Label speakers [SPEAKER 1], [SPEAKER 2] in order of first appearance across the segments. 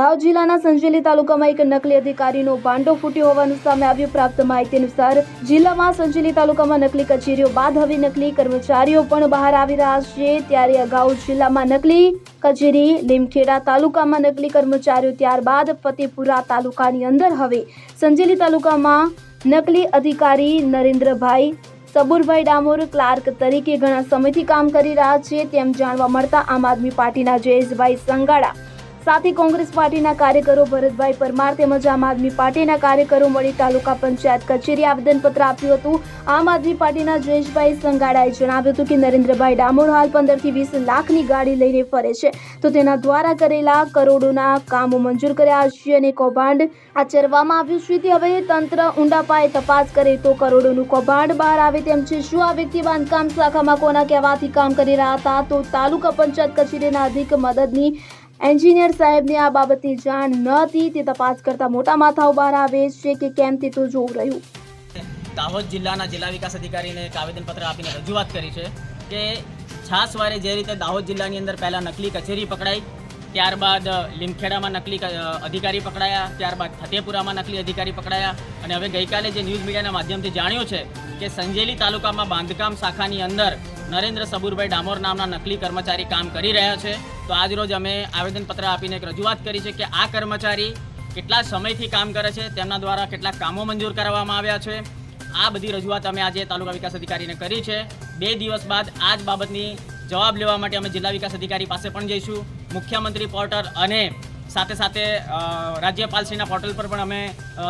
[SPEAKER 1] દાહોદ જિલ્લાના સંજેલી તાલુકામાં એક નકલી અધિકારીનો ભાંડો ફૂટ્યો હોવાનું સામે આવ્યું પ્રાપ્ત માહિતી અનુસાર, જિલ્લામાં સંજેલી તાલુકામાં નકલી કચેરીઓ બાદ હવે નકલી કર્મચારીઓ પણ બહાર આવી રહ્યા છે. ત્યારે અગાઉ જિલ્લામાં નકલી કચેરી લીમખેડા તાલુકામાં નકલી કર્મચારીઓ ત્યારબાદ ફતેપુરા તાલુકાની અંદર હવે સંજેલી તાલુકામાં નકલી અધિકારી નરેન્દ્રભાઈ સબુરભાઈ ડામોર ક્લાર્ક તરીકે ઘણા સમયથી કામ કરી રહ્યા છે. તેમ જાણવા મળતા આમ આદમી પાર્ટીના જયેશભાઈ સંગાડા સાથે કોંગ્રેસ પાર્ટીના કાર્યકરો ભરતભાઈ પરમાર તેમજ આમ આદમી પાર્ટીના કાર્યકરો મળી તાલુકા પંચાયત કચેરી આવેદનપત્ર આપ્યું હતું. આમ આદમી પાર્ટીના જયેશભાઈ સંગાડાએ જણાવ્યું હતું કે નરેન્દ્રભાઈ ડામોર હાલ પંદરથી વીસ લાખની ગાડી લઈને ફરે છે. તો તેના દ્વારા કરેલા કરોડોના કામો મંજૂર કર્યા છે અને કૌભાંડ આચરવામાં આવ્યું છે. હવે તંત્ર ઊંડા પાયે તપાસ કરે તો કરોડોનું કૌભાંડ બહાર આવે તેમ છે. શું આ વ્યક્તિ બાંધકામ શાખામાં કોના કહેવાથી કામ કરી રહ્યા હતા? તો તાલુકા પંચાયત કચેરીના અધિક મદદની એન્જિનિયર સાહેબને આ બાબતની જાણ ન હતી, તે તપાસ કરતા મોટા માથાઓ બહાર આવે છે કે કેમ તે તો જોવું રહ્યું.
[SPEAKER 2] દાહોદ જિલ્લાના જિલ્લા વિકાસ અધિકારીને એક આવેદનપત્ર આપીને રજૂઆત કરી છે કે છાસવારે જે રીતે દાહોદ જિલ્લાની અંદર પહેલાં નકલી કચેરી પકડાઈ, ત્યારબાદ લીમખેડામાં નકલી અધિકારી પકડાયા, ત્યારબાદ ફતેપુરામાં નકલી અધિકારી પકડાયા અને હવે ગઈકાલે જે ન્યૂઝ મીડિયાના માધ્યમથી જાણ્યું છે કે સંજેલી તાલુકામાં બાંધકામ શાખાની અંદર નરેન્દ્ર સબુરભાઈ ડામોર નામના નકલી કર્મચારી કામ કરી રહ્યા છે. તો આજ રોજ અમે આવેદનપત્ર આપીને એક રજૂઆત કરી છે કે આ કર્મચારી કેટલા સમયથી કામ કરે છે, તેમના દ્વારા કેટલા કામો મંજૂર કરવામાં આવ્યા છે. આ બધી રજૂઆત અમે આજે તાલુકા વિકાસ અધિકારીને કરી છે. બે દિવસ બાદ આ જ બાબતની જવાબ લેવા માટે અમે જિલ્લા વિકાસ અધિકારી પાસે પણ જઈશું. મુખ્યમંત્રી પોર્ટલ અને સાથે સાથે રાજ્યપાલશ્રીના પોર્ટલ પર પણ અમે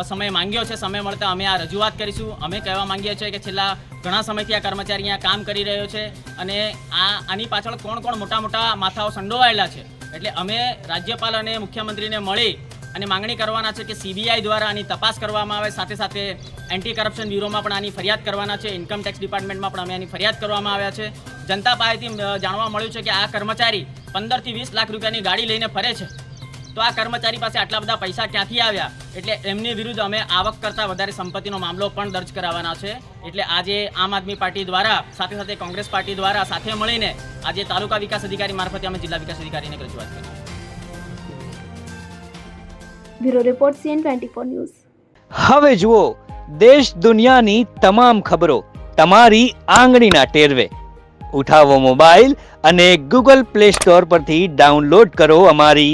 [SPEAKER 2] સમય માંગ્યો છે. સમય મળતા અમે આ રજૂઆત કરીશું. અમે કહેવા માંગીએ છીએ કે છેલ્લા ઘણા સમયથી આ કર્મચારી અહીંયા કામ કરી રહ્યો છે અને આ, આની પાછળ કોણ કોણ મોટા મોટા માથાઓ સંડોવાયેલા છે. એટલે અમે રાજ્યપાલ અને મુખ્યમંત્રીને મળી અને માંગણી કરવાના છે કે સીબીઆઈ દ્વારા આની તપાસ કરવામાં આવે. સાથે સાથે એન્ટી કરપ્શન બ્યુરોમાં પણ આની ફરિયાદ કરવાના છે. ઇન્કમ ટેક્સ ડિપાર્ટમેન્ટમાં પણ અમે આની ફરિયાદ કરવામાં આવ્યા છે. જનતા પાસેથી જાણવા મળ્યું છે કે આ કર્મચારી પંદરથી વીસ લાખ રૂપિયાની ગાડી લઈને ફરે છે. તો આ કર્મચારી પાસે આટલા બધા પૈસા ક્યાંથી આવ્યા? એટલે એમની વિરુદ્ધ અમે આવક કરતાં વધારે સંપત્તિનો મામલો પણ દર્જ કરાવવાના છે. એટલે આજે આમ આદમી પાર્ટી દ્વારા સાથે સાથે કોંગ્રેસ પાર્ટી દ્વારા સાથે મળીને આજે તાલુકા વિકાસ અધિકારી મારફતે અમે જિલ્લા વિકાસ અધિકારીને રજૂઆત કરી.
[SPEAKER 1] Bureau report CN twenty news.
[SPEAKER 3] હવે જુઓ દેશ દુનિયાની તમામ ખબરો તમારી આંગળીના ટેરવે. ઉઠાવો મોબાઈલ અને ગૂગલ પ્લે સ્ટોર પરથી ડાઉનલોડ કરો અમારી